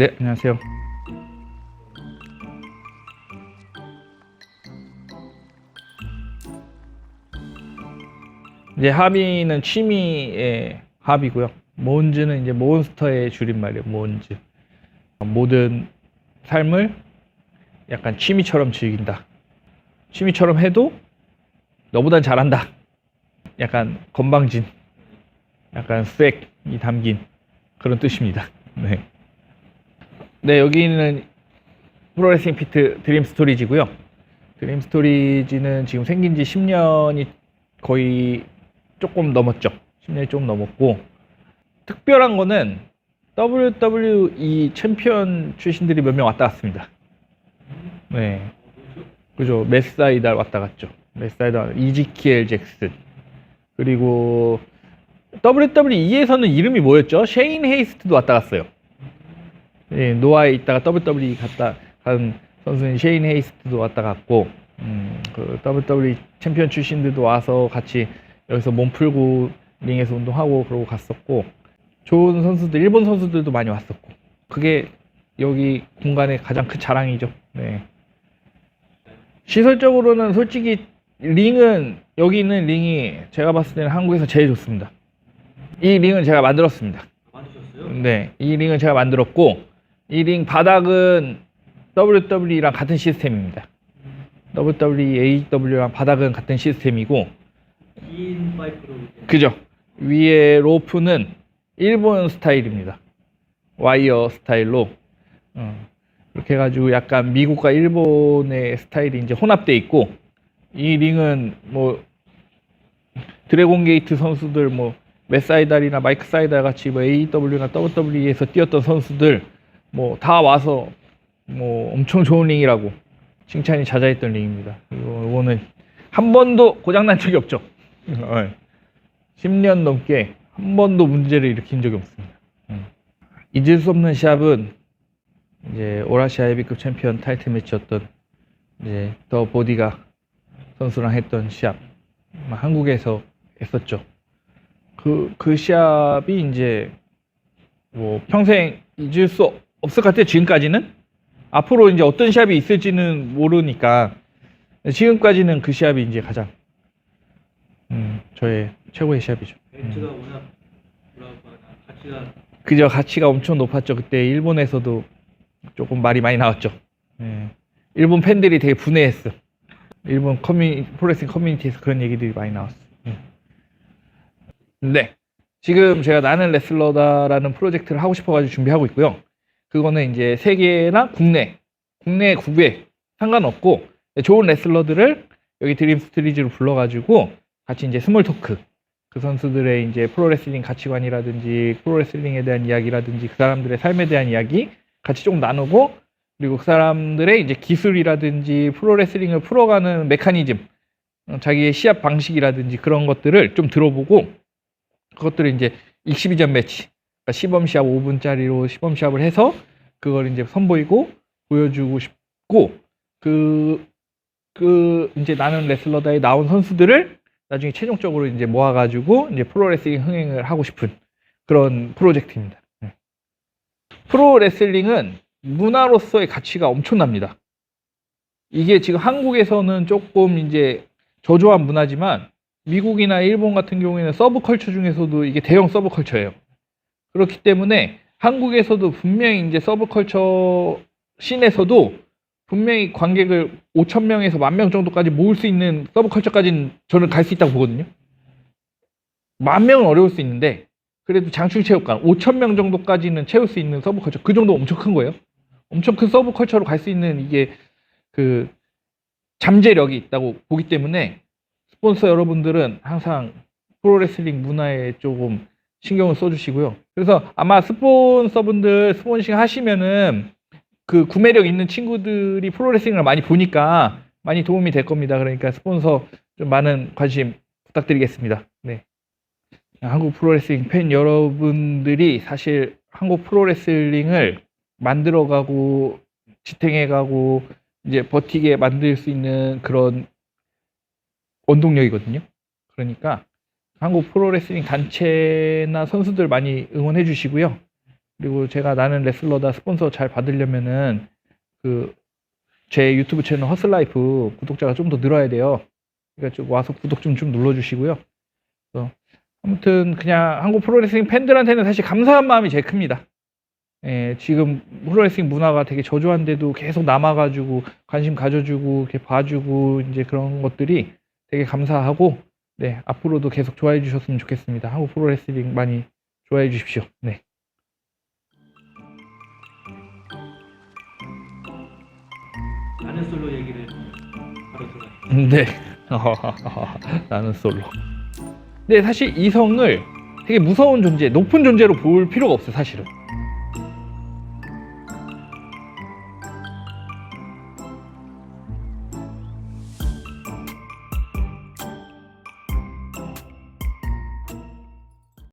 네, 안녕하세요. 이제 하비는 취미의 합이고요. 몬즈는 이제 몬스터의 줄임말이에요. 몬즈. 모든 삶을 약간 취미처럼 즐긴다. 취미처럼 해도 너보단 잘한다. 약간 건방진, 약간 스웩이 담긴 그런 뜻입니다. 네. 네, 여기는 프로레슬링 피트 드림 스토리지고요. 드림 스토리지는 지금 생긴 지 10년이 거의 조금 넘었죠. 10년이 조금 넘었고 특별한 거는 WWE 챔피언 출신들이 몇 명 왔다 갔습니다. 네. 그죠. 메사이달 왔다 갔죠. 메사이달, 이지키엘 잭슨. 그리고 WWE에서는 이름이 뭐였죠? 셰인 헤이스트도 왔다 갔어요. 예, 노아에 있다가 WWE 갔다 간 선수는 셰인 헤이스트도 왔다 갔고, 음, 그 WWE 챔피언 출신들도 와서 같이 여기서 몸 풀고 링에서 운동하고 그러고 갔었고, 좋은 선수들, 일본 선수들도 많이 왔었고, 그게 여기 공간의 가장 큰 자랑이죠. 네. 시설적으로는 솔직히 링은 여기 있는 링이 제가 봤을 때는 한국에서 제일 좋습니다. 이 링은 제가 만들었습니다. 만드셨어요? 네, 이 링은 제가 만들었고 이 링 바닥은 WWE랑 같은 시스템입니다. WWE, AW랑 바닥은 같은 시스템이고 2인 파이프로 그죠? 위에 로프는 일본 스타일입니다. 와이어 스타일로 어, 이렇게 해가지고 약간 미국과 일본의 스타일이 이제 혼합돼 있고 이 링은 뭐 드래곤 게이트 선수들 뭐 메사이달이나 마이크 사이달 같이 뭐 AW나 WWE에서 뛰었던 선수들 뭐 다 와서 뭐 엄청 좋은 링이라고 칭찬이 잦아있던 링입니다. 그리고 이거는 한 번도 고장난 적이 없죠. 어, 10년 넘게 한 번도 문제를 일으킨 적이 없습니다. 음. 잊을 수 없는 시합은 이제 오라시아 헤비급 챔피언 타이틀 매치였던 이제 더 보디가 선수랑 했던 시합 한국에서 했었죠. 그, 그 시합이 이제 뭐 평생 잊을 수 없을 것 같아요. 지금까지는 앞으로 이제 어떤 시합이 있을지는 모르니까 지금까지는 그 시합이 이제 가장 음, 저의 최고의 시합이죠. 워낙 가치가 그저 가치가 엄청 높았죠. 그때 일본에서도 조금 말이 많이 나왔죠. 예. 일본 팬들이 되게 분해했어. 일본 커뮤니 프로레슬링 커뮤니티에서 그런 얘기들이 많이 나왔어. 예. 네. 지금 제가 나는 레슬러다라는 프로젝트를 하고 싶어가지고 준비하고 있고요. 그거는 이제 세계나 국내, 국내 국외 상관없고 좋은 레슬러들을 여기 드림 스트리즈로 불러가지고 같이 이제 스몰 토크 그 선수들의 이제 프로레슬링 가치관이라든지 프로레슬링에 대한 이야기라든지 그 사람들의 삶에 대한 이야기 같이 좀 나누고 그리고 그 사람들의 이제 기술이라든지 프로레슬링을 풀어가는 메커니즘 어, 자기의 시합 방식이라든지 그런 것들을 좀 들어보고 그것들을 이제 익시비전 매치 그러니까 시범 시합 5분짜리로 시범 시합을 해서 그걸 이제 선보이고 보여주고 싶고 그, 그 이제 나는 레슬러다에 나온 선수들을 나중에 최종적으로 이제 모아가지고 이제 프로레슬링 흥행을 하고 싶은 그런 프로젝트입니다. 네. 프로레슬링은 문화로서의 가치가 엄청납니다. 이게 지금 한국에서는 조금 이제 저조한 문화지만 미국이나 일본 같은 경우에는 서브컬처 중에서도 이게 대형 서브컬처예요. 그렇기 때문에 한국에서도 분명히 이제 서브컬처 씬에서도 분명히 관객을 5천 명에서 만 명 정도까지 모을 수 있는 서브컬처까지는 저는 갈 수 있다고 보거든요. 만 명은 어려울 수 있는데 그래도 장충체육관 5천 명 정도까지는 채울 수 있는 서브컬처 그 정도 엄청 큰 거예요. 엄청 큰 서브컬처로 갈 수 있는 이게 그 잠재력이 있다고 보기 때문에 스폰서 여러분들은 항상 프로레슬링 문화에 조금 신경을 써주시고요. 그래서 아마 스폰서분들 스폰싱 하시면은 그 구매력 있는 친구들이 프로레슬링을 많이 보니까 많이 도움이 될 겁니다. 그러니까 스폰서 좀 많은 관심 부탁드리겠습니다. 네. 한국 프로레슬링 팬 여러분들이 사실 한국 프로레슬링을 만들어가고 지탱해가고 이제 버티게 만들 수 있는 그런 원동력이거든요. 그러니까 한국 프로레슬링 단체나 선수들 많이 응원해 주시고요. 그리고 제가 나는 레슬러다 스폰서 잘 받으려면은 그 제 유튜브 채널 허슬라이프 구독자가 좀 더 늘어야 돼요. 그러니까 좀 와서 구독 좀 좀 눌러 주시고요. 그래서 아무튼 그냥 한국 프로레슬링 팬들한테는 사실 감사한 마음이 제일 큽니다. 예, 지금 프로레슬링 문화가 되게 저조한데도 계속 남아가지고 관심 가져주고 이렇게 봐주고 이제 그런 것들이 되게 감사하고 네 앞으로도 계속 좋아해 주셨으면 좋겠습니다. 한국 프로레슬링 많이 좋아해 주십시오. 네. 나는 솔로 얘기를 바로 들어가. 네. 나는 솔로. 근데 사실 이성을 되게 무서운 존재, 높은 존재로 볼 필요가 없어요, 사실은.